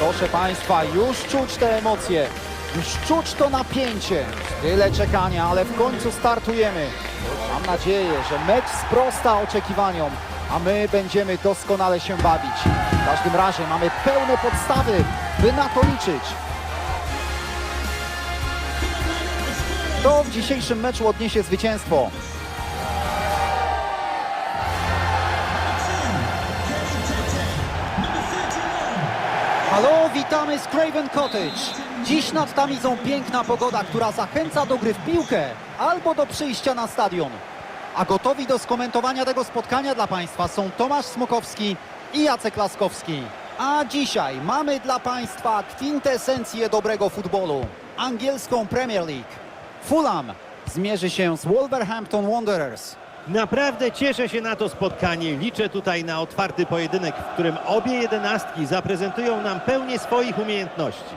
Proszę Państwa, już czuć te emocje, już czuć to napięcie. Tyle czekania, ale w końcu startujemy. Mam nadzieję, że mecz sprosta oczekiwaniom, a my będziemy doskonale się bawić. W każdym razie mamy pełne podstawy, by na to liczyć. Kto w dzisiejszym meczu odniesie zwycięstwo? Halo, witamy z Craven Cottage. Dziś nad tamizą piękna pogoda, która zachęca do gry w piłkę albo do przyjścia na stadion. A gotowi do skomentowania tego spotkania dla Państwa są Tomasz Smokowski i Jacek Laskowski. A dzisiaj mamy dla Państwa kwintesencję dobrego futbolu. Angielską Premier League. Fulham zmierzy się z Wolverhampton Wanderers. Naprawdę cieszę się na to spotkanie. Liczę tutaj na otwarty pojedynek, w którym obie jedenastki zaprezentują nam pełnię swoich umiejętności.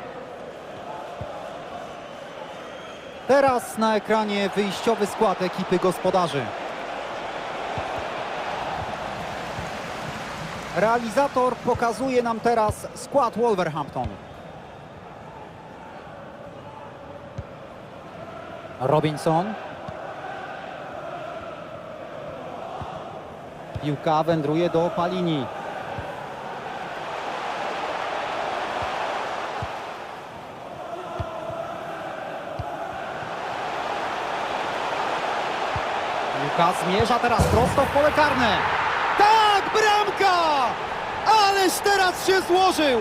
Teraz na ekranie wyjściowy skład ekipy gospodarzy. Realizator pokazuje nam teraz skład Wolverhampton. Robinson. Piłka wędruje do Palini. Piłka zmierza teraz prosto w pole karne. Tak, bramka! Ależ teraz się złożył!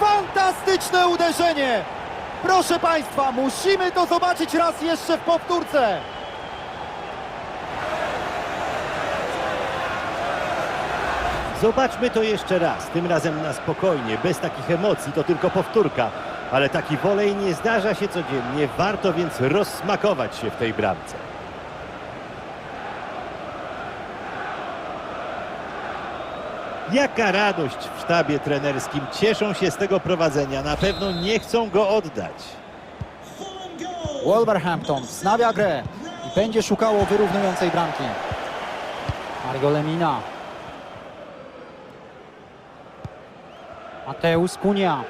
Fantastyczne uderzenie! Proszę Państwa, musimy to zobaczyć raz jeszcze w powtórce. Zobaczmy to jeszcze raz, tym razem na spokojnie, bez takich emocji, to tylko powtórka. Ale taki wolej nie zdarza się codziennie, warto więc rozsmakować się w tej bramce. Jaka radość w sztabie trenerskim. Cieszą się z tego prowadzenia. Na pewno nie chcą go oddać. Wolverhampton wznawia grę i będzie szukało wyrównującej bramki. Mario Lemina. Mateusz Kunia.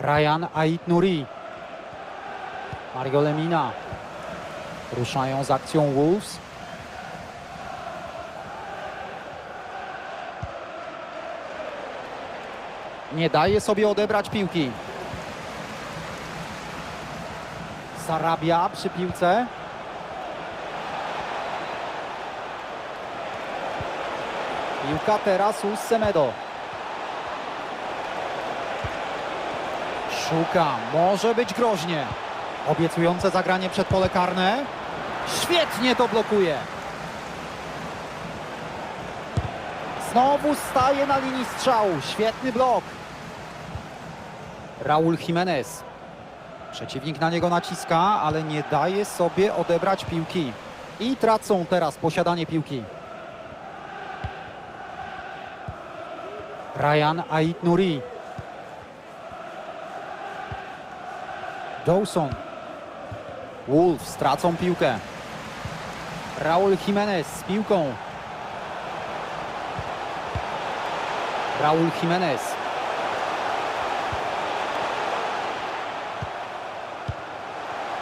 Ryan Ait Nuri. Mario Lemina. Ruszają z akcją Wolves. Nie daje sobie odebrać piłki. Sarabia przy piłce. Piłka teraz u Semedo. Szuka, może być groźnie. Obiecujące zagranie przed pole karne. Świetnie to blokuje. Znowu staje na linii strzału. Świetny blok. Raul Jimenez. Przeciwnik na niego naciska, ale nie daje sobie odebrać piłki. I tracą teraz posiadanie piłki. Ryan Ait Nuri. Dawson. Wolves stracą piłkę. Raul Jimenez z piłką. Raul Jimenez.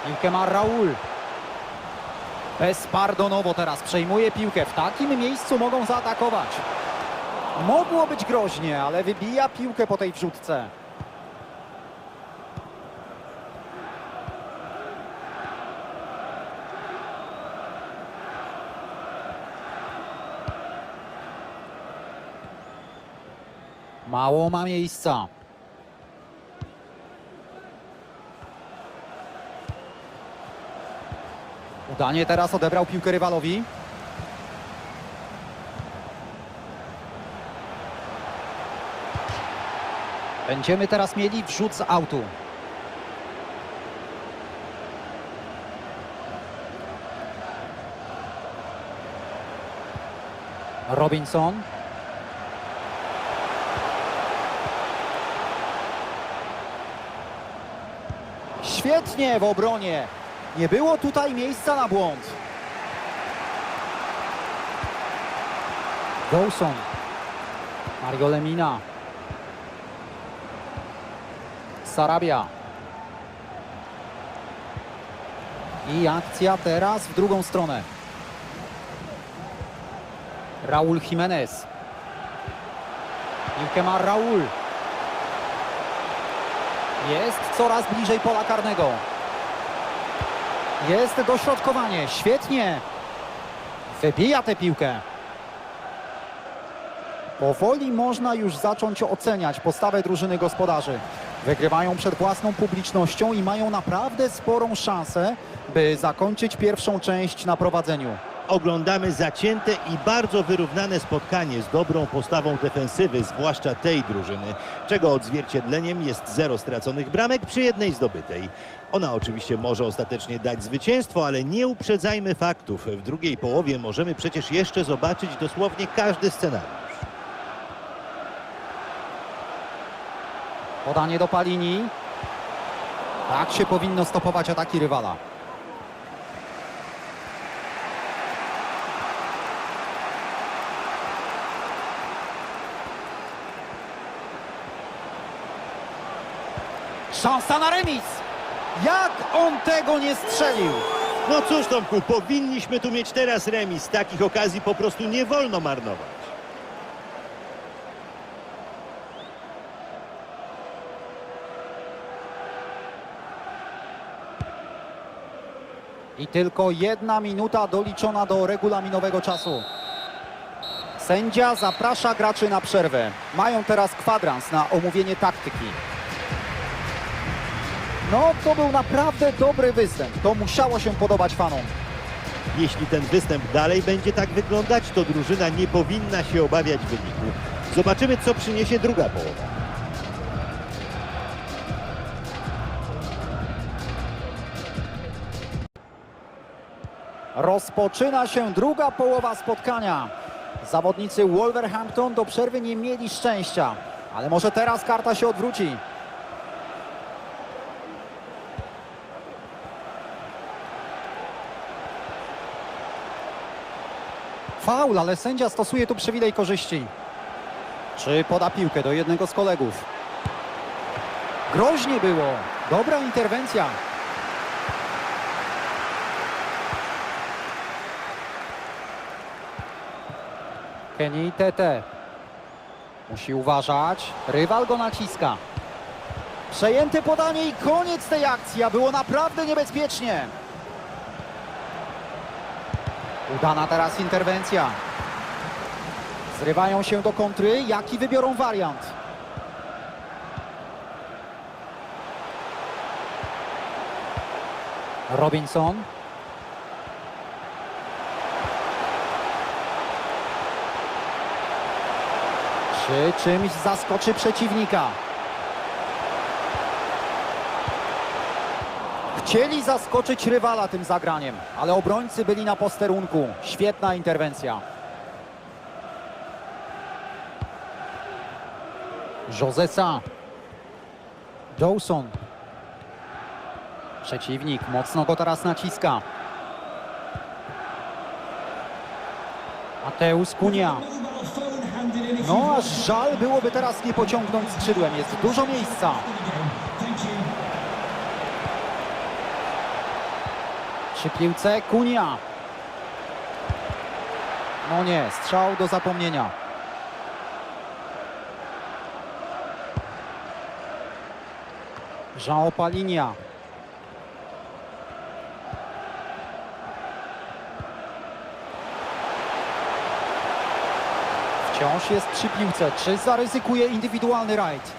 Piłkę ma Raul. Bezpardonowo teraz przejmuje piłkę. W takim miejscu mogą zaatakować. Mogło być groźnie, ale wybija piłkę po tej wrzutce. Mało ma miejsca. Udanie teraz odebrał piłkę rywalowi. Będziemy teraz mieli wrzut z autu. Robinson. Świetnie w obronie. Nie było tutaj miejsca na błąd. Dawson. Mario Lemina. Sarabia. I akcja teraz w drugą stronę. Raul Jimenez. Piłkę ma Raul. Jest coraz bliżej pola karnego. Jest dośrodkowanie. Świetnie. Wybija tę piłkę. Powoli można już zacząć oceniać postawę drużyny gospodarzy. Wygrywają przed własną publicznością i mają naprawdę sporą szansę, by zakończyć pierwszą część na prowadzeniu. Oglądamy zacięte i bardzo wyrównane spotkanie z dobrą postawą defensywy, zwłaszcza tej drużyny, czego odzwierciedleniem jest zero straconych bramek przy jednej zdobytej. Ona oczywiście może ostatecznie dać zwycięstwo, ale nie uprzedzajmy faktów. W drugiej połowie możemy przecież jeszcze zobaczyć dosłownie każdy scenariusz. Podanie do Palini. Tak się powinno stopować ataki rywala. Szansa na remis! Jak on tego nie strzelił? No cóż Tomku, powinniśmy tu mieć teraz remis. Takich okazji po prostu nie wolno marnować. I tylko jedna minuta doliczona do regulaminowego czasu. Sędzia zaprasza graczy na przerwę. Mają teraz kwadrans na omówienie taktyki. No, to był naprawdę dobry występ. To musiało się podobać fanom. Jeśli ten występ dalej będzie tak wyglądać, to drużyna nie powinna się obawiać wyniku. Zobaczymy, co przyniesie druga połowa. Rozpoczyna się druga połowa spotkania. Zawodnicy Wolverhampton do przerwy nie mieli szczęścia, ale może teraz karta się odwróci. Faul, ale sędzia stosuje tu przywilej korzyści. Czy poda piłkę do jednego z kolegów? Groźnie było. Dobra interwencja. Kenny Tete. Musi uważać. Rywal go naciska. Przejęte podanie i koniec tej akcji, a było naprawdę niebezpiecznie. Udana teraz interwencja. Zrywają się do kontry. Jaki wybiorą wariant? Robinson. Czy czymś zaskoczy przeciwnika? Chcieli zaskoczyć rywala tym zagraniem, ale obrońcy byli na posterunku. Świetna interwencja. Josesa. Dawson. Przeciwnik mocno go teraz naciska. Mateusz Kunia. No aż żal byłoby teraz nie pociągnąć skrzydłem. Jest dużo miejsca. Przy piłce Kunia. No nie, strzał do zapomnienia. João Palinia. Wciąż jest przy piłce. Czy zaryzykuje indywidualny rajd?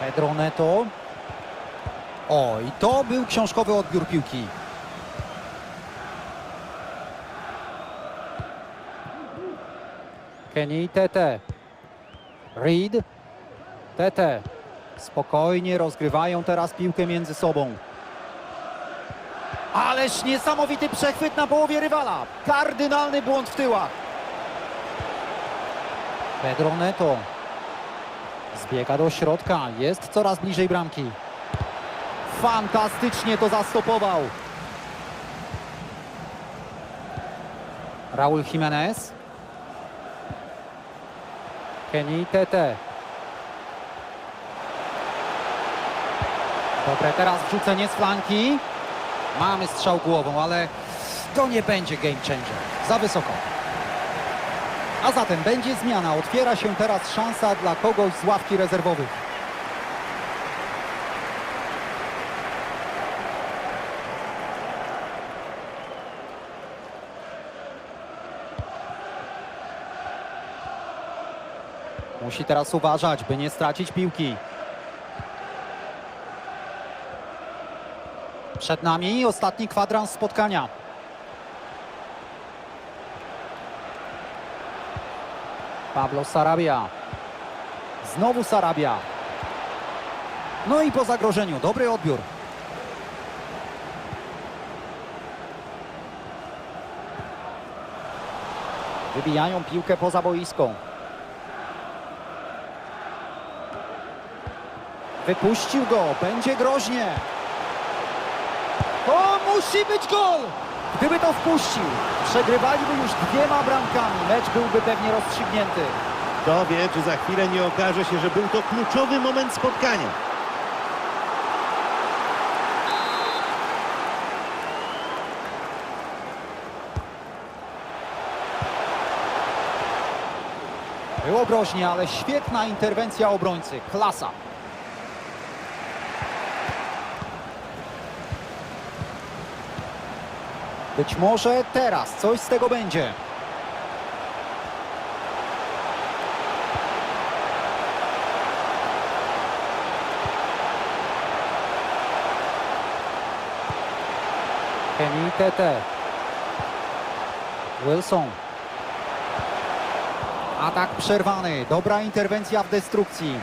Pedro Neto. O, i to był książkowy odbiór piłki. Kenny Tete. Reed. Tete. Spokojnie rozgrywają teraz piłkę między sobą. Ależ niesamowity przechwyt na połowie rywala. Kardynalny błąd w tyłach. Pedro Neto. Zbiega do środka, jest coraz bliżej bramki. Fantastycznie to zastopował. Raul Jimenez. Kenny Tete. Dobre teraz wrzucenie z flanki. Mamy strzał głową, ale to nie będzie game changer. Za wysoko. A zatem będzie zmiana. Otwiera się teraz szansa dla kogoś z ławki rezerwowych. Musi teraz uważać, by nie stracić piłki. Przed nami ostatni kwadrans spotkania. Pablo Sarabia. Znowu Sarabia. No i po zagrożeniu, dobry odbiór. Wybijają piłkę poza boiską. Wypuścił go, będzie groźnie. To musi być gol! Gdyby to wpuścił, przegrywaliby już dwiema bramkami. Mecz byłby pewnie rozstrzygnięty. Kto wie, czy za chwilę nie okaże się, że był to kluczowy moment spotkania. Było groźnie, ale świetna interwencja obrońcy. Klasa. Być może teraz coś z tego będzie. Kenny Tete. Wilson. Atak przerwany. Dobra interwencja w destrukcji.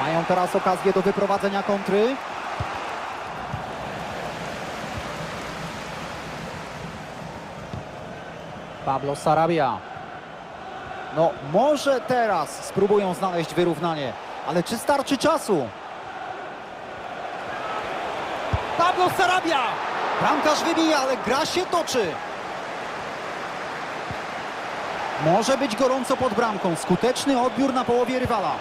Mają teraz okazję do wyprowadzenia kontry. Pablo Sarabia. No, może teraz spróbują znaleźć wyrównanie, ale czy starczy czasu? Pablo Sarabia! Bramkarz wybija, ale gra się toczy. Może być gorąco pod bramką. Skuteczny odbiór na połowie rywala.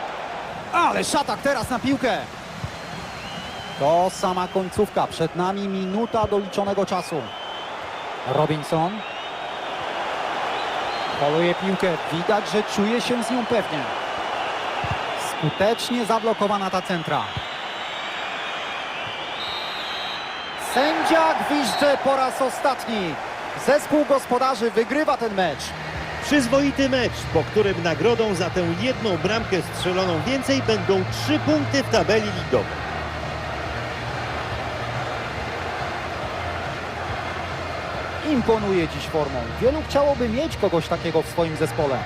Ale szatak teraz na piłkę. To sama końcówka. Przed nami minuta doliczonego czasu. Robinson. Poluje piłkę. Widać, że czuje się z nią pewnie. Skutecznie zablokowana ta centra. Sędzia gwizdże po raz ostatni. Zespół gospodarzy wygrywa ten mecz. Przyzwoity mecz, po którym nagrodą za tę jedną bramkę strzeloną więcej będą trzy punkty w tabeli ligowej. Imponuje dziś formą. Wielu chciałoby mieć kogoś takiego w swoim zespole.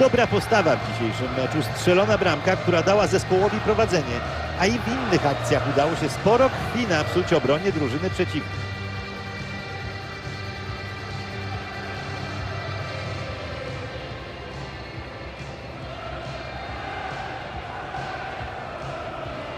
Dobra postawa w dzisiejszym meczu, strzelona bramka, która dała zespołowi prowadzenie, a i w innych akcjach udało się sporo krwi napsuć obronie drużyny przeciwnej.